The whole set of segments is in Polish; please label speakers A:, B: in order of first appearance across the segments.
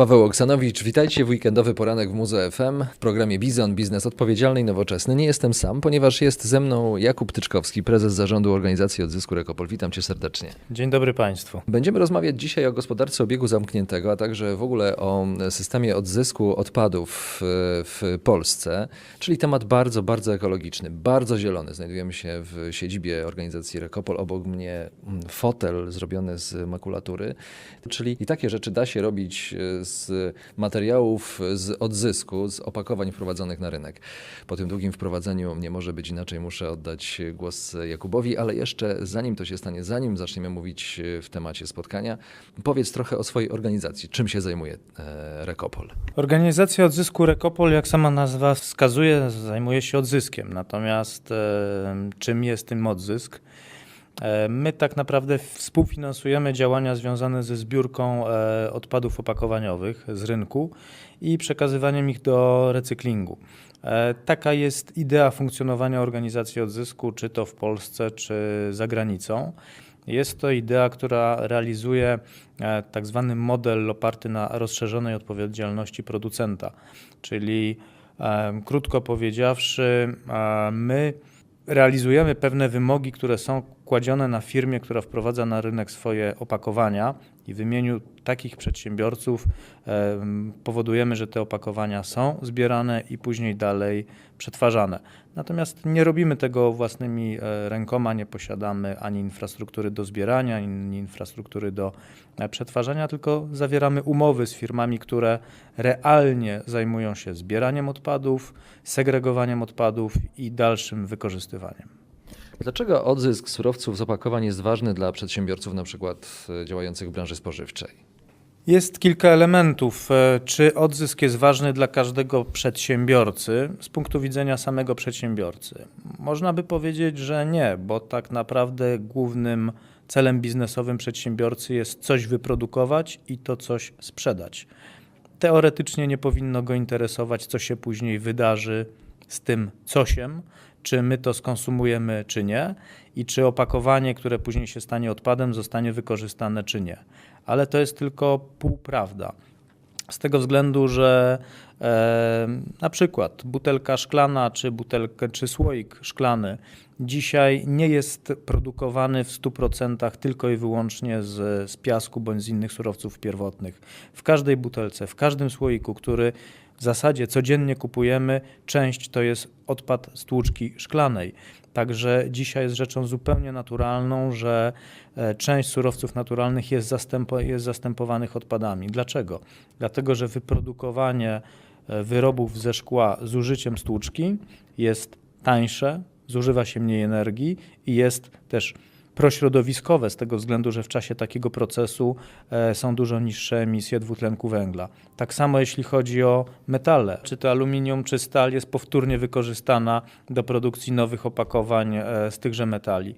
A: Paweł Oksanowicz, witajcie w weekendowy poranek w Muze FM w programie Bizon, biznes odpowiedzialny i nowoczesny. Nie jestem sam, ponieważ jest ze mną Jakub Tyczkowski, prezes zarządu organizacji Odzysku Rekopol. Witam cię serdecznie.
B: Dzień dobry Państwu.
A: Będziemy rozmawiać dzisiaj o gospodarce obiegu zamkniętego, a także w ogóle o systemie odzysku odpadów w, w Polsce, czyli temat bardzo, bardzo ekologiczny, bardzo zielony. Znajdujemy się w siedzibie organizacji Rekopol, obok mnie mm, fotel zrobiony z makulatury, czyli i takie rzeczy da się robić e, z materiałów z odzysku, z opakowań wprowadzonych na rynek. Po tym długim wprowadzeniu nie może być inaczej, muszę oddać głos Jakubowi, ale jeszcze zanim to się stanie, zanim zaczniemy mówić w temacie spotkania, powiedz trochę o swojej organizacji. Czym się zajmuje e, Rekopol?
B: Organizacja odzysku Rekopol, jak sama nazwa wskazuje, zajmuje się odzyskiem. Natomiast e, czym jest tym odzysk? E, My tak naprawdę współfinansujemy działania związane ze zbiórką e, odpadów opakowaniowych z rynku i przekazywaniem ich do recyklingu. E, Taka jest idea funkcjonowania organizacji odzysku, czy to w Polsce, czy za granicą. Jest to idea, która realizuje tak zwany model oparty na rozszerzonej odpowiedzialności producenta, czyli krótko powiedziawszy, my realizujemy pewne wymogi, które są kładzione na firmie, która wprowadza na rynek swoje opakowania i w imieniu takich przedsiębiorców em, powodujemy, że te opakowania są zbierane i później dalej przetwarzane. Natomiast nie robimy tego własnymi e, rękoma, nie posiadamy ani infrastruktury do zbierania, ani infrastruktury do e, przetwarzania, tylko zawieramy umowy z firmami, które realnie zajmują się zbieraniem odpadów, segregowaniem odpadów i dalszym wykorzystywaniem.
A: Dlaczego odzysk surowców z opakowań jest ważny dla przedsiębiorców, na przykład e, działających w branży spożywczej?
B: Jest kilka elementów. E, Czy odzysk jest ważny dla każdego przedsiębiorcy z punktu widzenia samego przedsiębiorcy? Można by powiedzieć, że nie, bo tak naprawdę głównym celem biznesowym przedsiębiorcy jest coś wyprodukować i to coś sprzedać. Teoretycznie nie powinno go interesować, co się później wydarzy z tym cosiem, czy my to skonsumujemy, czy nie, i czy opakowanie, które później się stanie odpadem, zostanie wykorzystane, czy nie. Ale to jest tylko półprawda. Z tego względu, że e, na przykład butelka szklana czy butelkę czy słoik szklany dzisiaj nie jest produkowany w 100% tylko i wyłącznie z, z piasku bądź z innych surowców pierwotnych. W każdej butelce, w każdym słoiku, który w zasadzie codziennie kupujemy, część to jest odpad z tłuczki szklanej. Także dzisiaj jest rzeczą zupełnie naturalną, że e, część surowców naturalnych jest, zastępo, jest zastępowanych odpadami. Dlaczego? Dlatego, że wyprodukowanie e, wyrobów ze szkła z użyciem stłuczki jest tańsze, zużywa się mniej energii i jest też prośrodowiskowe z tego względu, że w czasie takiego procesu e, są dużo niższe emisje dwutlenku węgla. Tak samo jeśli chodzi o metale, czy to aluminium, czy stal jest powtórnie wykorzystana do produkcji nowych opakowań e, z tychże metali.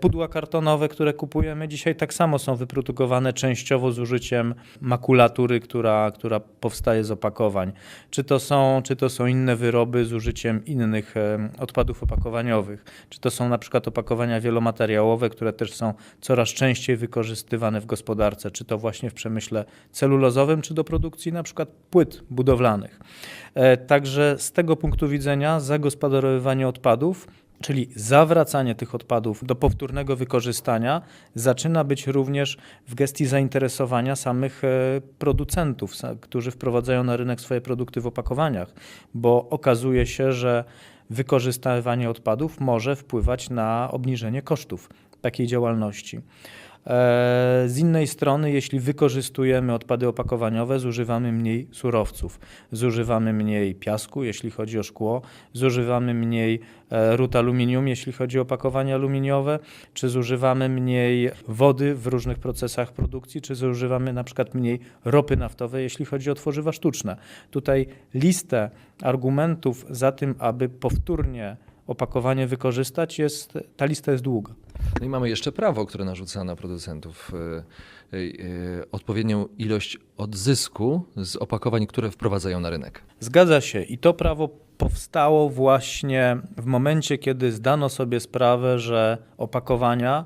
B: Pudła kartonowe, które kupujemy dzisiaj, tak samo są wyprodukowane częściowo z użyciem makulatury, która, która powstaje z opakowań. Czy to, są, czy to są inne wyroby z użyciem innych e, odpadów opakowaniowych, czy to są na przykład opakowania wielomateriałowe, które też są coraz częściej wykorzystywane w gospodarce, czy to właśnie w przemyśle celulozowym, czy do produkcji na przykład płyt budowlanych. E, Także z tego punktu widzenia zagospodarowywanie odpadów Czyli zawracanie tych odpadów do powtórnego wykorzystania zaczyna być również w gestii zainteresowania samych e, producentów, którzy wprowadzają na rynek swoje produkty w opakowaniach, bo okazuje się, że wykorzystywanie odpadów może wpływać na obniżenie kosztów takiej działalności. Z innej strony, jeśli wykorzystujemy odpady opakowaniowe, zużywamy mniej surowców, zużywamy mniej piasku, jeśli chodzi o szkło, zużywamy mniej e, rud aluminium, jeśli chodzi o opakowania aluminiowe, czy zużywamy mniej wody w różnych procesach produkcji, czy zużywamy na przykład mniej ropy naftowej, jeśli chodzi o tworzywa sztuczne. Tutaj listę argumentów za tym, aby powtórnie opakowanie wykorzystać, jest, ta lista jest długa.
A: No i mamy jeszcze prawo, które narzuca na producentów e, e, e, odpowiednią ilość odzysku z opakowań, które wprowadzają na rynek.
B: Zgadza się i to prawo powstało właśnie w momencie, kiedy zdano sobie sprawę, że opakowania,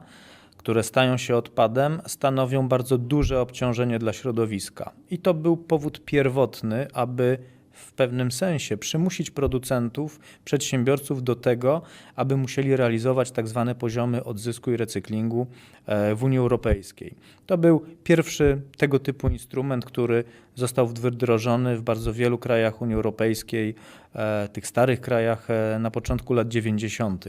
B: które stają się odpadem, stanowią bardzo duże obciążenie dla środowiska. I to był powód pierwotny, aby w pewnym sensie przymusić producentów, przedsiębiorców do tego, aby musieli realizować tak zwane poziomy odzysku i recyklingu e, w Unii Europejskiej. To był pierwszy tego typu instrument, który został wdrożony w bardzo wielu krajach Unii Europejskiej, e, tych starych krajach e, na początku lat 90.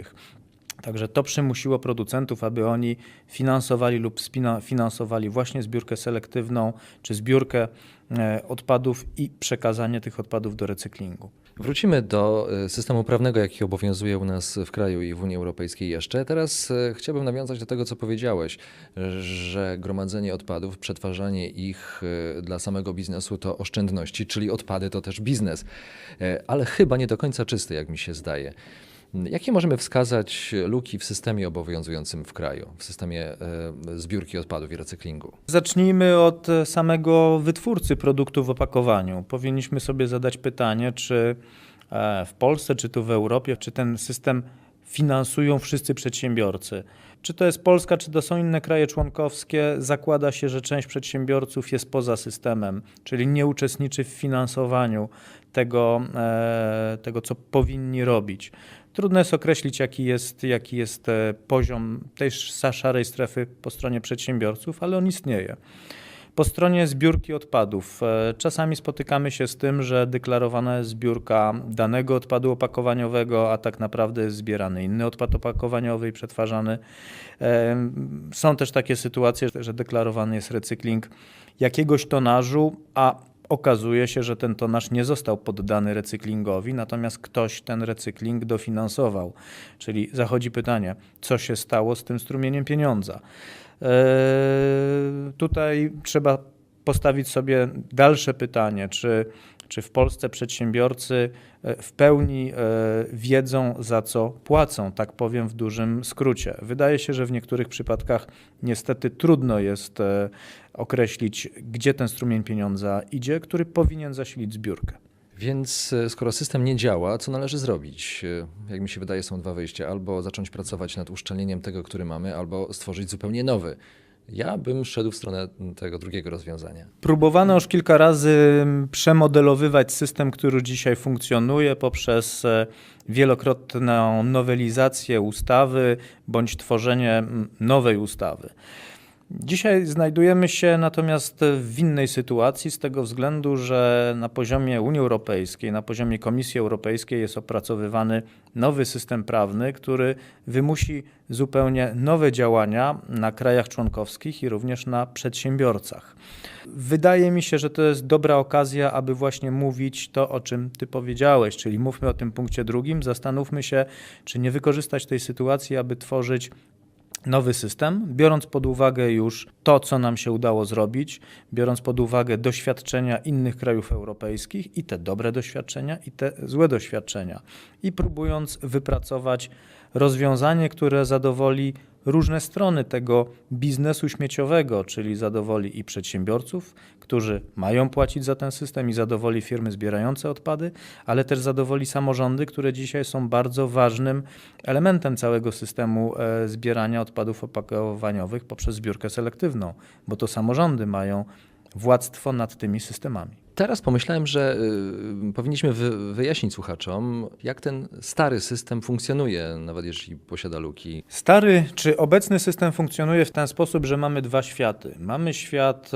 B: Także to przymusiło producentów, aby oni finansowali lub finansowali właśnie zbiórkę selektywną czy zbiórkę e, odpadów i przekazanie tych odpadów do recyklingu.
A: Wrócimy do e, systemu prawnego, jaki obowiązuje u nas w kraju i w Unii Europejskiej jeszcze. Teraz e, chciałbym nawiązać do tego, co powiedziałeś, że gromadzenie odpadów, przetwarzanie ich dla samego biznesu to oszczędności, czyli odpady to też biznes, ale chyba nie do końca czysty, jak mi się zdaje. Jakie możemy wskazać luki w systemie obowiązującym w kraju, w systemie e, zbiórki odpadów i recyklingu?
B: Zacznijmy od e, samego wytwórcy produktu w opakowaniu. Powinniśmy sobie zadać pytanie, czy e, w Polsce, czy tu w Europie, czy ten system finansują wszyscy przedsiębiorcy. Czy to jest Polska, czy to są inne kraje członkowskie, zakłada się, że część przedsiębiorców jest poza systemem, czyli nie uczestniczy w finansowaniu tego, tego co powinni robić. Trudno jest określić, jaki jest, jaki jest e, poziom tej sz- szarej strefy po stronie przedsiębiorców, ale on istnieje. Po stronie zbiórki odpadów e, czasami spotykamy się z tym, że deklarowana jest zbiórka danego odpadu opakowaniowego, a tak naprawdę jest zbierany inny odpad opakowaniowy i przetwarzany. E, Są też takie sytuacje, że deklarowany jest recykling jakiegoś tonażu, a okazuje się, że ten tonaż nie został poddany recyklingowi, natomiast ktoś ten recykling dofinansował. Czyli zachodzi pytanie, co się stało z tym strumieniem pieniądza. Eee, Tutaj trzeba postawić sobie dalsze pytanie, czy, czy w Polsce przedsiębiorcy e, w pełni e, wiedzą, za co płacą, tak powiem w dużym skrócie. Wydaje się, że w niektórych przypadkach niestety trudno jest e, określić, gdzie ten strumień pieniądza idzie, który powinien zasilić zbiórkę.
A: Więc skoro system nie działa, co należy zrobić? Jak mi się wydaje, są dwa wyjścia. Albo zacząć pracować nad uszczelnieniem tego, który mamy, albo stworzyć zupełnie nowy. Ja bym szedł w stronę tego drugiego rozwiązania.
B: Próbowano już kilka razy przemodelowywać system, który dzisiaj funkcjonuje poprzez e, wielokrotną nowelizację ustawy bądź tworzenie mm, nowej ustawy. Dzisiaj znajdujemy się natomiast w innej sytuacji z tego względu, że na poziomie Unii Europejskiej, na poziomie Komisji Europejskiej jest opracowywany nowy system prawny, który wymusi zupełnie nowe działania na krajach członkowskich i również na przedsiębiorcach. Wydaje mi się, że to jest dobra okazja, aby właśnie mówić to, o czym Ty powiedziałeś, czyli mówmy o tym punkcie drugim, zastanówmy się, czy nie wykorzystać tej sytuacji, aby tworzyć nowy system, biorąc pod uwagę już to, co nam się udało zrobić, biorąc pod uwagę doświadczenia innych krajów europejskich i te dobre doświadczenia, i te złe doświadczenia, i próbując wypracować rozwiązanie, które zadowoli różne strony tego biznesu śmieciowego, czyli zadowoli i przedsiębiorców, którzy mają płacić za ten system, i zadowoli firmy zbierające odpady, ale też zadowoli samorządy, które dzisiaj są bardzo ważnym elementem całego systemu e, zbierania odpadów opakowaniowych poprzez zbiórkę selektywną, bo to samorządy mają władztwo nad tymi systemami.
A: Teraz pomyślałem, że y, powinniśmy wy, wyjaśnić słuchaczom, jak ten stary system funkcjonuje, nawet jeśli posiada luki.
B: Stary czy obecny system funkcjonuje w ten sposób, że mamy dwa światy. Mamy świat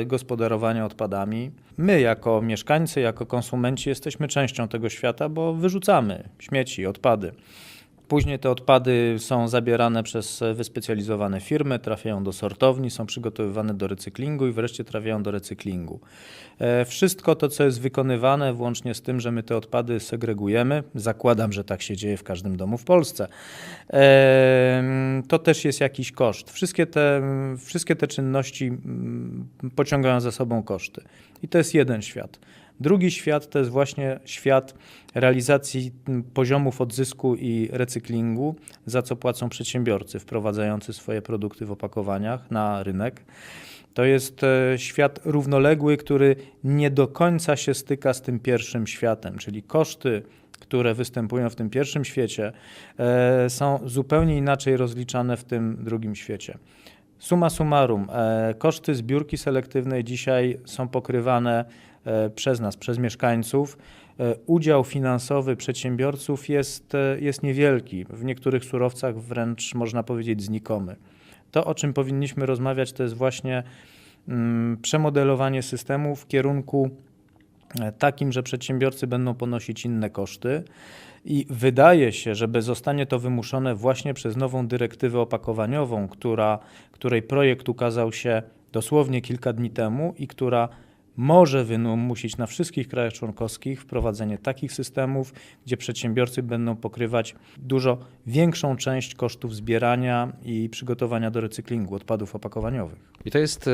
B: e, gospodarowania odpadami. My, jako mieszkańcy, jako konsumenci, jesteśmy częścią tego świata, bo wyrzucamy śmieci, odpady. Później te odpady są zabierane przez wyspecjalizowane firmy, trafiają do sortowni, są przygotowywane do recyklingu i wreszcie trafiają do recyklingu. E, Wszystko to, co jest wykonywane, włącznie z tym, że my te odpady segregujemy, zakładam, że tak się dzieje w każdym domu w Polsce, e, to też jest jakiś koszt. Wszystkie te, wszystkie te czynności mm, pociągają za sobą koszty. I to jest jeden świat. Drugi świat to jest właśnie świat realizacji poziomów odzysku i recyklingu, za co płacą przedsiębiorcy wprowadzający swoje produkty w opakowaniach na rynek. To jest e, świat równoległy, który nie do końca się styka z tym pierwszym światem, czyli koszty które występują w tym pierwszym świecie, e, są zupełnie inaczej rozliczane w tym drugim świecie. Suma summarum, e, koszty zbiórki selektywnej dzisiaj są pokrywane przez nas, przez mieszkańców. E, Udział finansowy przedsiębiorców jest, e, jest niewielki, w niektórych surowcach wręcz można powiedzieć znikomy. To, o czym powinniśmy rozmawiać, to jest właśnie mm, przemodelowanie systemu w kierunku e, takim, że przedsiębiorcy będą ponosić inne koszty. I wydaje się, że zostanie to wymuszone właśnie przez nową dyrektywę opakowaniową, która, której projekt ukazał się dosłownie kilka dni temu i która może wymusić na wszystkich krajach członkowskich wprowadzenie takich systemów, gdzie przedsiębiorcy będą pokrywać dużo większą część kosztów zbierania i przygotowania do recyklingu odpadów opakowaniowych.
A: I to jest e,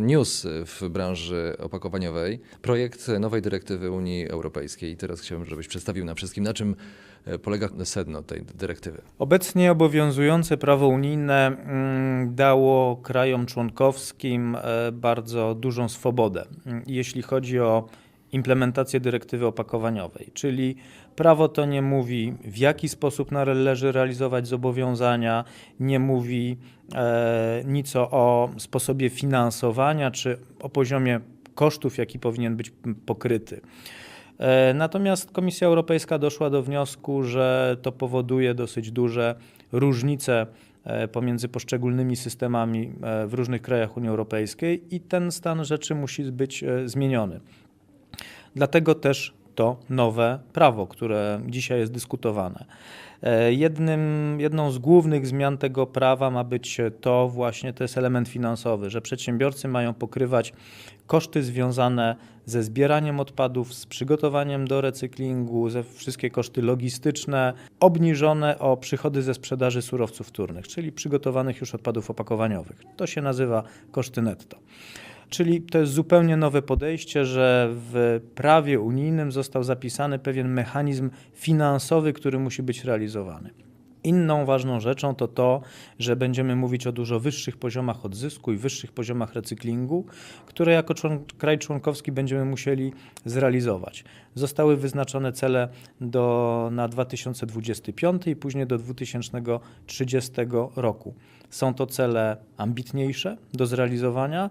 A: news w branży opakowaniowej. Projekt nowej dyrektywy Unii Europejskiej. Teraz chciałbym, żebyś przedstawił nam wszystkim, na czym polega sedno tej dyrektywy.
B: Obecnie obowiązujące prawo unijne mm, dało krajom członkowskim e, bardzo dużą swobodę, mm, jeśli chodzi o implementację dyrektywy opakowaniowej, czyli prawo to nie mówi, w jaki sposób należy realizować zobowiązania, nie mówi e, nic o sposobie finansowania czy o poziomie kosztów, jaki powinien być pokryty. E, Natomiast Komisja Europejska doszła do wniosku, że to powoduje dosyć duże różnice e, pomiędzy poszczególnymi systemami e, w różnych krajach Unii Europejskiej i ten stan rzeczy musi być zmieniony. Dlatego też to nowe prawo, które dzisiaj jest dyskutowane. E, Jednym, jedną z głównych zmian tego prawa ma być to właśnie, to jest element finansowy, że przedsiębiorcy mają pokrywać koszty związane ze zbieraniem odpadów, z przygotowaniem do recyklingu, ze wszystkie koszty logistyczne, obniżone o przychody ze sprzedaży surowców wtórnych, czyli przygotowanych już odpadów opakowaniowych. To się nazywa koszty netto. Czyli to jest zupełnie nowe podejście, że w prawie unijnym został zapisany pewien mechanizm finansowy, który musi być realizowany. Inną ważną rzeczą to to, że będziemy mówić o dużo wyższych poziomach odzysku i wyższych poziomach recyklingu, które jako kraj członkowski będziemy musieli zrealizować. Zostały wyznaczone cele do, na 2025 i później do 2030 roku. Są to cele ambitniejsze do zrealizowania.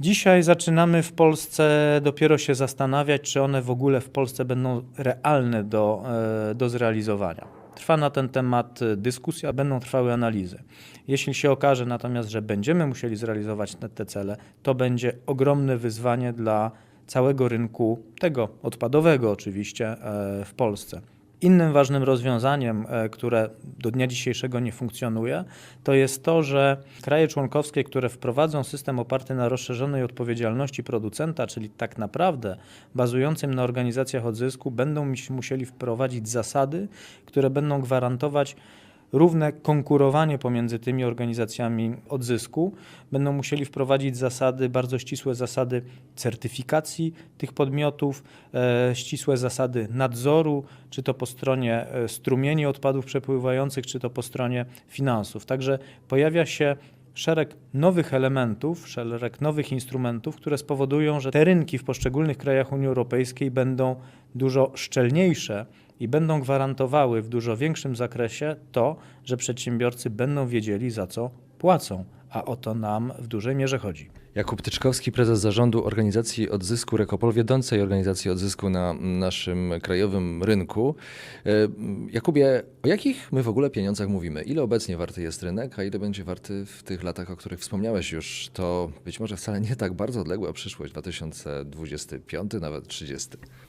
B: Dzisiaj zaczynamy w Polsce dopiero się zastanawiać, czy one w ogóle w Polsce będą realne do, e, do zrealizowania. Trwa na ten temat dyskusja, będą trwały analizy. Jeśli się okaże natomiast, że będziemy musieli zrealizować te, te cele, to będzie ogromne wyzwanie dla całego rynku, tego odpadowego oczywiście, e, w Polsce. Innym ważnym rozwiązaniem, e, które do dnia dzisiejszego nie funkcjonuje, to jest to, że kraje członkowskie, które wprowadzą system oparty na rozszerzonej odpowiedzialności producenta, czyli tak naprawdę bazującym na organizacjach odzysku, będą mus- musieli wprowadzić zasady, które będą gwarantować równe konkurowanie pomiędzy tymi organizacjami odzysku. Będą musieli wprowadzić zasady, bardzo ścisłe zasady certyfikacji tych podmiotów, e, ścisłe zasady nadzoru, czy to po stronie e, strumieni odpadów przepływających, czy to po stronie finansów. Także pojawia się szereg nowych elementów, szereg nowych instrumentów, które spowodują, że te rynki w poszczególnych krajach Unii Europejskiej będą dużo szczelniejsze i będą gwarantowały w dużo większym zakresie to, że przedsiębiorcy będą wiedzieli, za co płacą, a o to nam w dużej mierze chodzi.
A: Jakub Tyczkowski, prezes zarządu organizacji odzysku Rekopol, wiodącej organizacji odzysku na naszym krajowym rynku. E, Jakubie, o jakich my w ogóle pieniądzach mówimy? Ile obecnie warty jest rynek, a ile będzie warty w tych latach, o których wspomniałeś już? To być może wcale nie tak bardzo odległa przyszłość, 2025, nawet 30.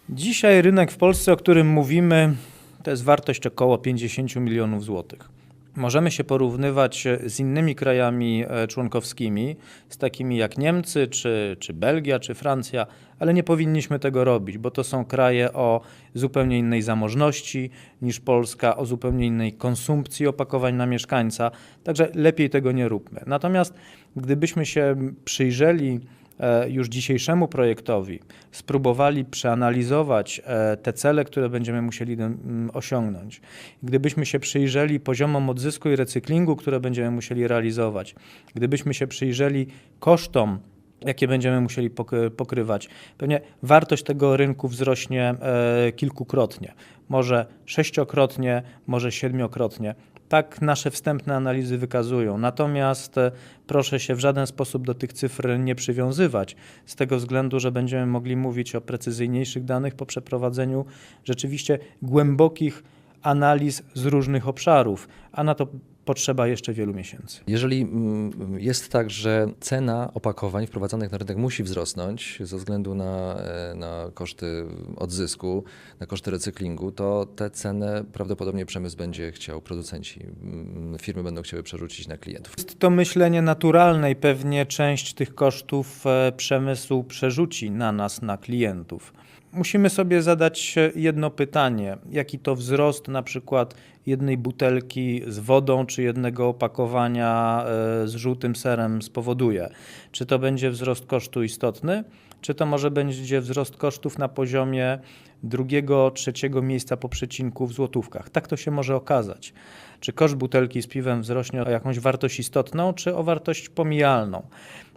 B: Dzisiaj rynek w Polsce, o którym mówimy, to jest wartość około 50 milionów złotych. Możemy się porównywać z innymi krajami e, członkowskimi, z takimi jak Niemcy, czy, czy Belgia, czy Francja, ale nie powinniśmy tego robić, bo to są kraje o zupełnie innej zamożności niż Polska, o zupełnie innej konsumpcji opakowań na mieszkańca, także lepiej tego nie róbmy. Natomiast gdybyśmy się przyjrzeli e, już dzisiejszemu projektowi, spróbowali przeanalizować e, te cele, które będziemy musieli mm, osiągnąć. Gdybyśmy się przyjrzeli poziomom odzysku i recyklingu, które będziemy musieli realizować, gdybyśmy się przyjrzeli kosztom jakie będziemy musieli pok- pokrywać. Pewnie wartość tego rynku wzrośnie e, kilkukrotnie, może sześciokrotnie, może siedmiokrotnie. Tak nasze wstępne analizy wykazują. Natomiast e, proszę się w żaden sposób do tych cyfr nie przywiązywać, z tego względu, że będziemy mogli mówić o precyzyjniejszych danych po przeprowadzeniu rzeczywiście głębokich analiz z różnych obszarów, a na to potrzeba jeszcze wielu miesięcy.
A: Jeżeli mm, jest tak, że cena opakowań wprowadzanych na rynek musi wzrosnąć ze względu na, e, na koszty odzysku, na koszty recyklingu, to tę cenę prawdopodobnie przemysł będzie chciał, producenci, mm, firmy będą chciały przerzucić na klientów.
B: Jest to myślenie naturalne i pewnie część tych kosztów e, przemysł przerzuci na nas, na klientów. Musimy sobie zadać jedno pytanie: jaki to wzrost na przykład jednej butelki z wodą czy jednego opakowania e, z żółtym serem spowoduje? Czy to będzie wzrost kosztu istotny, czy to może będzie wzrost kosztów na poziomie drugiego, trzeciego miejsca po przecinku w złotówkach? Tak to się może okazać. Czy koszt butelki z piwem wzrośnie o jakąś wartość istotną, czy o wartość pomijalną?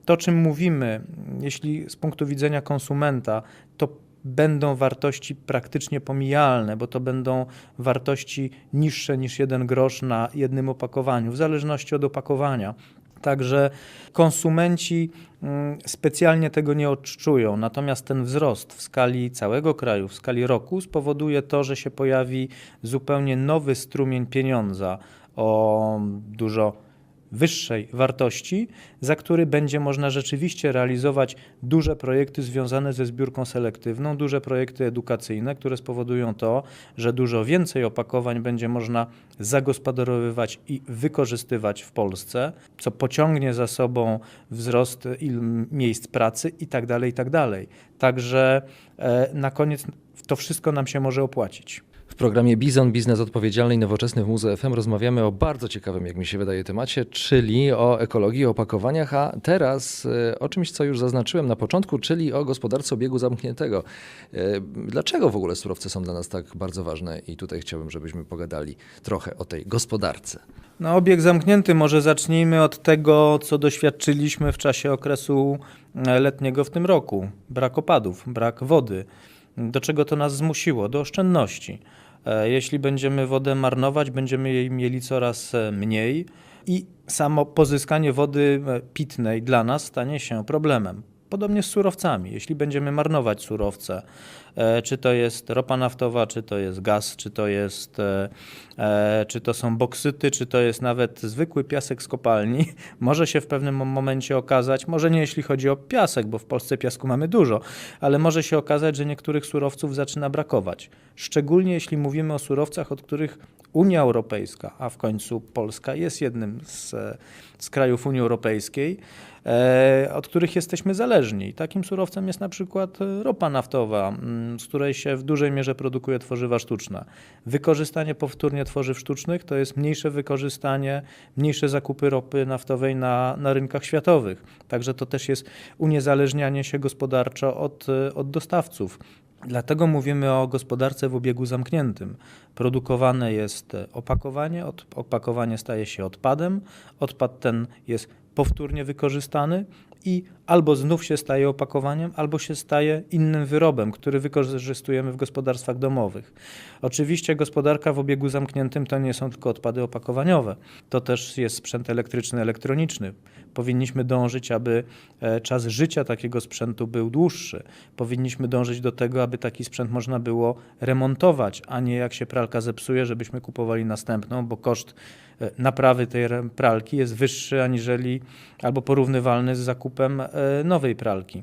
B: To, czym mówimy, jeśli z punktu widzenia konsumenta, to będą wartości praktycznie pomijalne, bo to będą wartości niższe niż jeden grosz na jednym opakowaniu, w zależności od opakowania. Także konsumenci mm, specjalnie tego nie odczują, natomiast ten wzrost w skali całego kraju, w skali roku spowoduje to, że się pojawi zupełnie nowy strumień pieniądza o dużo wyższej wartości, za który będzie można rzeczywiście realizować duże projekty związane ze zbiórką selektywną, duże projekty edukacyjne, które spowodują to, że dużo więcej opakowań będzie można zagospodarowywać i wykorzystywać w Polsce, co pociągnie za sobą wzrost miejsc pracy i tak dalej, i tak. Także e, na koniec to wszystko nam się może opłacić.
A: W programie Bizon, biznes odpowiedzialny i nowoczesny w Muze FM rozmawiamy o bardzo ciekawym, jak mi się wydaje, temacie, czyli o ekologii, o opakowaniach, a teraz e, o czymś, co już zaznaczyłem na początku, czyli o gospodarce obiegu zamkniętego. E, Dlaczego w ogóle surowce są dla nas tak bardzo ważne? I tutaj chciałbym, żebyśmy pogadali trochę o tej gospodarce.
B: No, obieg zamknięty, może zacznijmy od tego, co doświadczyliśmy w czasie okresu e, letniego w tym roku. Brak opadów, brak wody. Do czego to nas zmusiło? Do oszczędności. E, Jeśli będziemy wodę marnować, będziemy jej mieli coraz e, mniej i samo pozyskanie wody e, pitnej dla nas stanie się problemem. Podobnie z surowcami. Jeśli będziemy marnować surowce, czy to jest ropa naftowa, czy to jest gaz, czy to jest, e, e, czy to są boksyty, czy to jest nawet zwykły piasek z kopalni, może się w pewnym mo- momencie okazać, może nie jeśli chodzi o piasek, bo w Polsce piasku mamy dużo, ale może się okazać, że niektórych surowców zaczyna brakować. Szczególnie jeśli mówimy o surowcach, od których Unia Europejska, a w końcu Polska jest jednym z, e, z krajów Unii Europejskiej, e, od których jesteśmy zależni. Takim surowcem jest na przykład e, ropa naftowa, mm, z której się w dużej mierze produkuje tworzywa sztuczne. Wykorzystanie powtórnie tworzyw sztucznych to jest mniejsze wykorzystanie, mniejsze zakupy ropy naftowej na, na rynkach światowych. Także to też jest uniezależnianie się gospodarczo od, e, od dostawców. Dlatego mówimy o gospodarce w obiegu zamkniętym. Produkowane jest e, opakowanie, od, opakowanie staje się odpadem, odpad ten jest powtórnie wykorzystany i albo znów się staje opakowaniem, albo się staje innym wyrobem, który wykorzystujemy w gospodarstwach domowych. Oczywiście gospodarka w obiegu zamkniętym to nie są tylko odpady opakowaniowe, to też jest sprzęt elektryczny, elektroniczny. Powinniśmy dążyć, aby e, czas życia takiego sprzętu był dłuższy. Powinniśmy dążyć do tego, aby taki sprzęt można było remontować, a nie jak się pralka zepsuje, żebyśmy kupowali następną, bo koszt e, naprawy tej pralki jest wyższy aniżeli albo porównywalny z zakupem e, nowej pralki.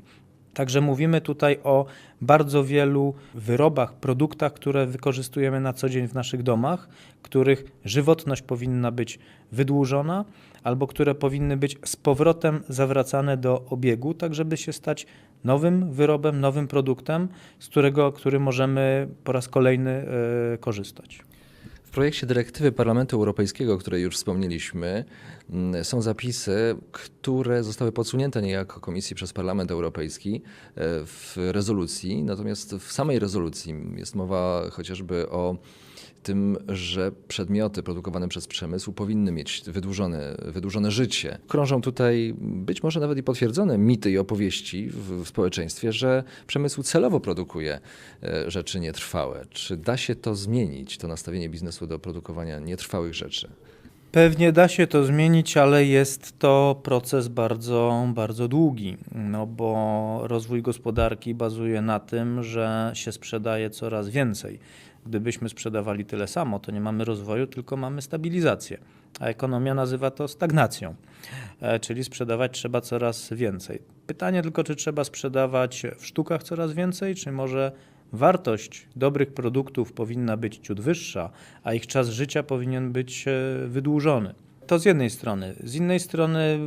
B: Także mówimy tutaj o bardzo wielu wyrobach, produktach, które wykorzystujemy na co dzień w naszych domach, których żywotność powinna być wydłużona, albo które powinny być z powrotem zawracane do obiegu, tak żeby się stać nowym wyrobem, nowym produktem, z którego który możemy po raz kolejny e, korzystać.
A: Projekcie dyrektywy Parlamentu Europejskiego, o której już wspomnieliśmy, mm, są zapisy, które zostały podsunięte niejako Komisji przez Parlament Europejski e, w rezolucji. Natomiast w samej rezolucji jest mowa chociażby o tym, że przedmioty produkowane przez przemysł powinny mieć wydłużone, wydłużone życie. Krążą tutaj być może nawet i potwierdzone mity i opowieści w, w społeczeństwie, że przemysł celowo produkuje e, rzeczy nietrwałe. Czy da się to zmienić, to nastawienie biznesu do produkowania nietrwałych rzeczy?
B: Pewnie da się to zmienić, ale jest to proces bardzo, bardzo długi, no bo rozwój gospodarki bazuje na tym, że się sprzedaje coraz więcej. Gdybyśmy sprzedawali tyle samo, to nie mamy rozwoju, tylko mamy stabilizację. A ekonomia nazywa to stagnacją, e, czyli sprzedawać trzeba coraz więcej. Pytanie tylko, czy trzeba sprzedawać w sztukach coraz więcej, czy może wartość dobrych produktów powinna być ciut wyższa, a ich czas życia powinien być e, wydłużony. To z jednej strony. Z innej strony,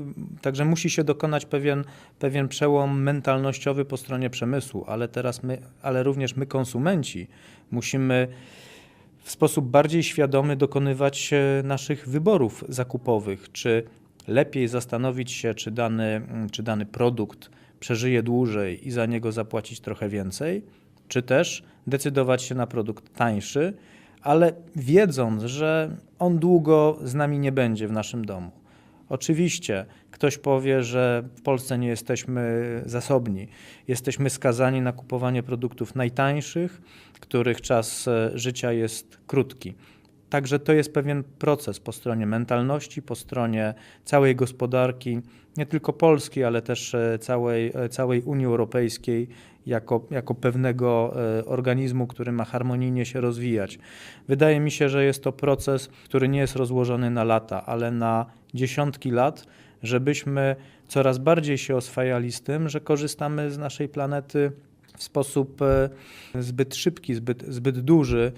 B: także musi się dokonać pewien, pewien przełom mentalnościowy po stronie przemysłu, ale teraz my, ale również my, konsumenci, musimy w sposób bardziej świadomy dokonywać e, naszych wyborów zakupowych. Czy lepiej zastanowić się, czy dany, czy dany produkt przeżyje dłużej i za niego zapłacić trochę więcej, czy też decydować się na produkt tańszy, ale wiedząc, że on długo z nami nie będzie w naszym domu. Oczywiście ktoś powie, że w Polsce nie jesteśmy zasobni. Jesteśmy skazani na kupowanie produktów najtańszych, których czas e, życia jest krótki. Także to jest pewien proces po stronie mentalności, po stronie całej gospodarki, nie tylko Polski, ale też e, całej, e, całej Unii Europejskiej, jako, jako pewnego e, organizmu, który ma harmonijnie się rozwijać. Wydaje mi się, że jest to proces, który nie jest rozłożony na lata, ale na dziesiątki lat, żebyśmy coraz bardziej się oswajali z tym, że korzystamy z naszej planety w sposób e, zbyt szybki, zbyt, zbyt duży.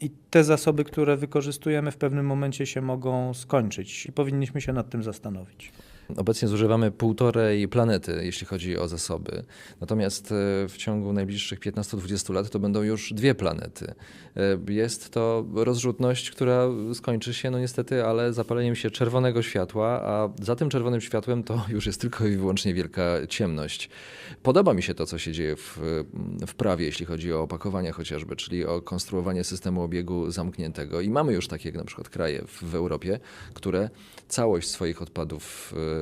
B: I te zasoby, które wykorzystujemy, w pewnym momencie się mogą skończyć i powinniśmy się nad tym zastanowić.
A: Obecnie zużywamy półtorej planety, jeśli chodzi o zasoby. Natomiast e, w ciągu najbliższych 15-20 lat to będą już dwie planety. E, Jest to rozrzutność, która skończy się, no niestety, ale zapaleniem się czerwonego światła, a za tym czerwonym światłem to już jest tylko i wyłącznie wielka ciemność. Podoba mi się to, co się dzieje w, w prawie, jeśli chodzi o opakowania chociażby, czyli o konstruowanie systemu obiegu zamkniętego. I mamy już takie jak na przykład kraje w, w Europie, które całość swoich odpadów y,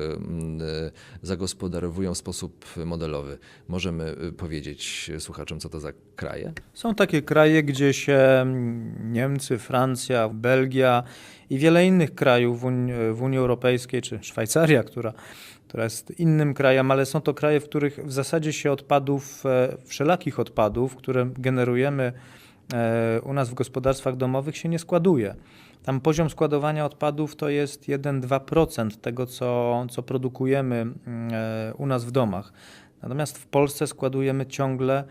A: zagospodarowują w sposób modelowy. Możemy y, powiedzieć słuchaczom, co to za kraje?
B: Są takie kraje, gdzie się mm, Niemcy, Francja, Belgia i wiele innych krajów w Unii, w Unii Europejskiej, czy Szwajcaria, która, która jest innym krajem, ale są to kraje, w których w zasadzie się odpadów, e, wszelakich odpadów, które generujemy e, u nas w gospodarstwach domowych, się nie składuje. Tam poziom składowania odpadów to jest 1-2% tego, co, co produkujemy mm, e, u nas w domach. Natomiast w Polsce składujemy ciągle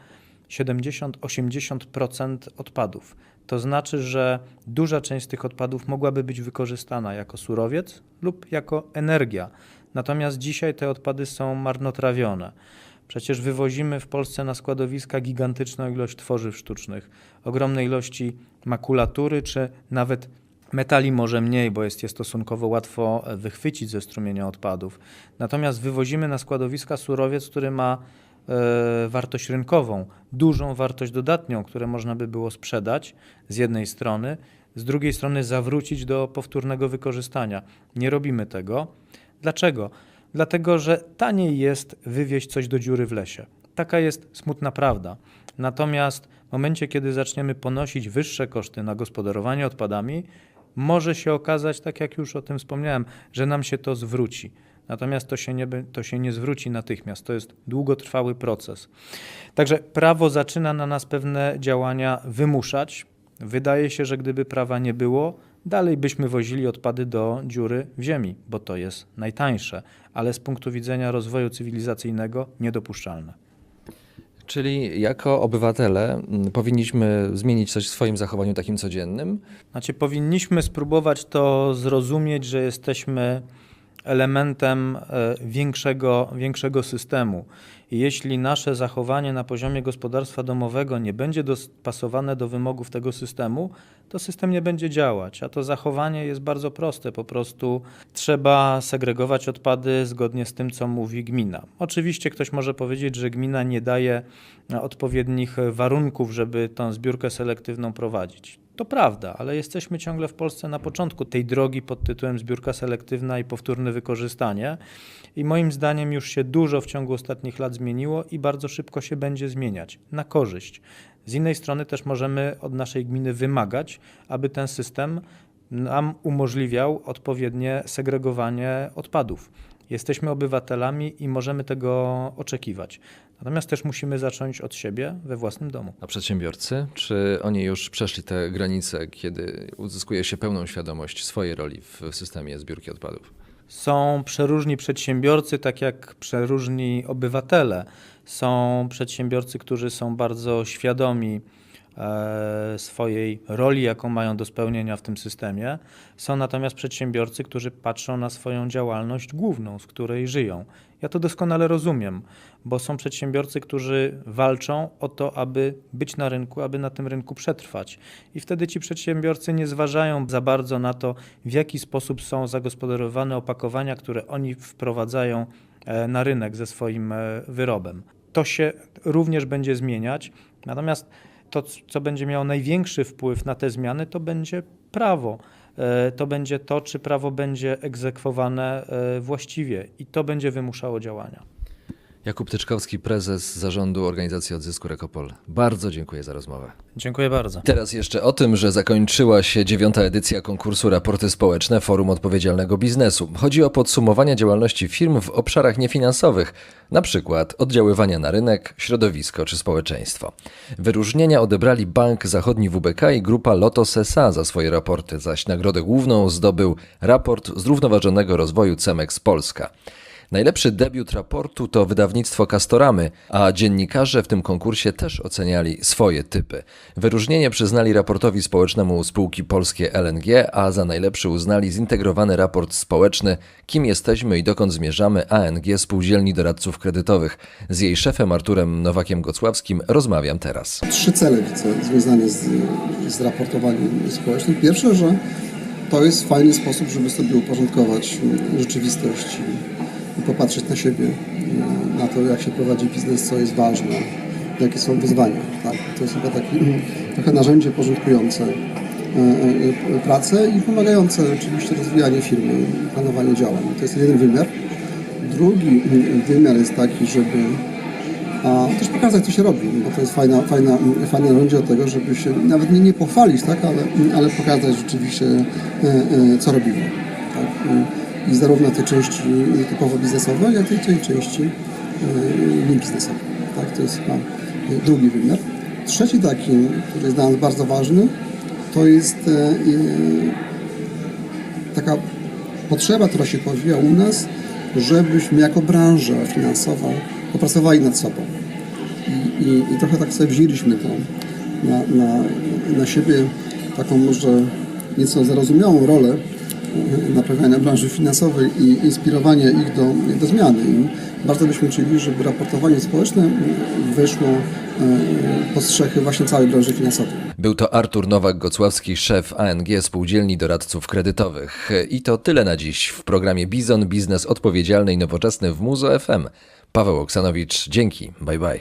B: 70-80% odpadów. To znaczy, że duża część z tych odpadów mogłaby być wykorzystana jako surowiec lub jako energia. Natomiast dzisiaj te odpady są marnotrawione. Przecież wywozimy w Polsce na składowiska gigantyczną ilość tworzyw sztucznych, ogromne ilości makulatury, czy nawet metali może mniej, bo jest je stosunkowo łatwo e, wychwycić ze strumienia odpadów. Natomiast wywozimy na składowiska surowiec, który ma e, wartość rynkową, dużą wartość dodatnią, które można by było sprzedać z jednej strony, z drugiej strony zawrócić do powtórnego wykorzystania. Nie robimy tego. Dlaczego? Dlatego, że taniej jest wywieźć coś do dziury w lesie. Taka jest smutna prawda. Natomiast w momencie, kiedy zaczniemy ponosić wyższe koszty na gospodarowanie odpadami, może się okazać, tak jak już o tym wspomniałem, że nam się to zwróci. Natomiast to się, nie, to się nie zwróci natychmiast. To jest długotrwały proces. Także prawo zaczyna na nas pewne działania wymuszać. Wydaje się, że gdyby prawa nie było, dalej byśmy wozili odpady do dziury w ziemi, bo to jest najtańsze, ale z punktu widzenia rozwoju cywilizacyjnego niedopuszczalne.
A: Czyli jako obywatele mm, powinniśmy zmienić coś w swoim zachowaniu takim codziennym,
B: Znaczy, powinniśmy spróbować to zrozumieć, że jesteśmy elementem e, większego, większego systemu jeśli nasze zachowanie na poziomie gospodarstwa domowego nie będzie dopasowane do wymogów tego systemu, to system nie będzie działać. A to zachowanie jest bardzo proste. Po prostu trzeba segregować odpady zgodnie z tym, co mówi gmina. Oczywiście ktoś może powiedzieć, że gmina nie daje odpowiednich warunków, żeby tą zbiórkę selektywną prowadzić. To prawda, ale jesteśmy ciągle w Polsce na początku tej drogi pod tytułem zbiórka selektywna i powtórne wykorzystanie. I moim zdaniem już się dużo w ciągu ostatnich lat zmieniło i bardzo szybko się będzie zmieniać na korzyść. Z innej strony też możemy od naszej gminy wymagać, aby ten system nam umożliwiał odpowiednie segregowanie odpadów. Jesteśmy obywatelami i możemy tego oczekiwać. Natomiast też musimy zacząć od siebie we własnym domu.
A: A przedsiębiorcy, czy oni już przeszli te granice, kiedy uzyskuje się pełną świadomość swojej roli w systemie zbiórki odpadów?
B: Są przeróżni przedsiębiorcy, tak jak przeróżni obywatele. Są przedsiębiorcy, którzy są bardzo świadomi swojej roli, jaką mają do spełnienia w tym systemie. Są natomiast przedsiębiorcy, którzy patrzą na swoją działalność główną, z której żyją. Ja to doskonale rozumiem, bo są przedsiębiorcy, którzy walczą o to, aby być na rynku, aby na tym rynku przetrwać. I wtedy ci przedsiębiorcy nie zważają za bardzo na to, w jaki sposób są zagospodarowane opakowania, które oni wprowadzają e, na rynek ze swoim e, wyrobem. To się również będzie zmieniać, natomiast to, co będzie miało największy wpływ na te zmiany, to będzie prawo. E, To będzie to, czy prawo będzie egzekwowane e, właściwie i to będzie wymuszało działania.
A: Jakub Tyczkowski, prezes zarządu organizacji Odzysku Rekopol. Bardzo dziękuję za rozmowę.
B: Dziękuję bardzo.
A: Teraz jeszcze o tym, że zakończyła się dziewiąta edycja konkursu Raporty Społeczne Forum Odpowiedzialnego Biznesu. Chodzi o podsumowanie działalności firm w obszarach niefinansowych, na przykład oddziaływania na rynek, środowisko czy społeczeństwo. Wyróżnienia odebrali Bank Zachodni WBK i grupa Lotos SA za swoje raporty, zaś nagrodę główną zdobył raport Zrównoważonego Rozwoju CEMEX Polska. Najlepszy debiut raportu to wydawnictwo Castoramy, a dziennikarze w tym konkursie też oceniali swoje typy. Wyróżnienie przyznali raportowi społecznemu spółki polskie LNG, a za najlepszy uznali zintegrowany raport społeczny Kim jesteśmy i dokąd zmierzamy ANG Spółdzielni Doradców Kredytowych. Z jej szefem Arturem Nowakiem-Gocławskim rozmawiam teraz.
C: trzy cele widzę związane z, z raportowaniem społecznym. Pierwsze, że to jest fajny sposób, żeby sobie uporządkować rzeczywistość i- popatrzeć na siebie, mm, na to, jak się prowadzi biznes, co jest ważne, jakie są wyzwania. Tak? To jest chyba takie trochę narzędzie porządkujące e, e, pracę i pomagające oczywiście rozwijanie firmy, planowanie działań. To jest jeden wymiar. Drugi wymiar jest taki, żeby a też pokazać, co się robi, bo to jest fajna, fajna, fajne narzędzie do tego, żeby się nawet nie, nie pochwalić, tak, ale, ale pokazać rzeczywiście, co robimy. Tak? Zarówno tej części typowo biznesowej, jak i tej części e, niebiznesowej. Tak? To jest chyba drugi wymiar. Trzeci taki, który jest dla nas bardzo ważny, to jest e, e, taka potrzeba, która się pojawiła u nas, żebyśmy jako branża finansowa popracowali nad sobą. I, i, i trochę tak sobie wzięliśmy to na, na, na siebie, taką może nieco zarozumiałą rolę e, naprawiania branży finansowej i inspirowania ich do, do zmiany. I bardzo byśmy chcieli, żeby raportowanie społeczne weszło e, pod strzechy właśnie całej branży finansowej.
A: Był to Artur Nowak-Gocławski, szef ANG Spółdzielni Doradców Kredytowych. I to tyle na dziś w programie Bizon Biznes Odpowiedzialny i Nowoczesny w Muzo FM. Paweł Oksanowicz, dzięki, bye bye.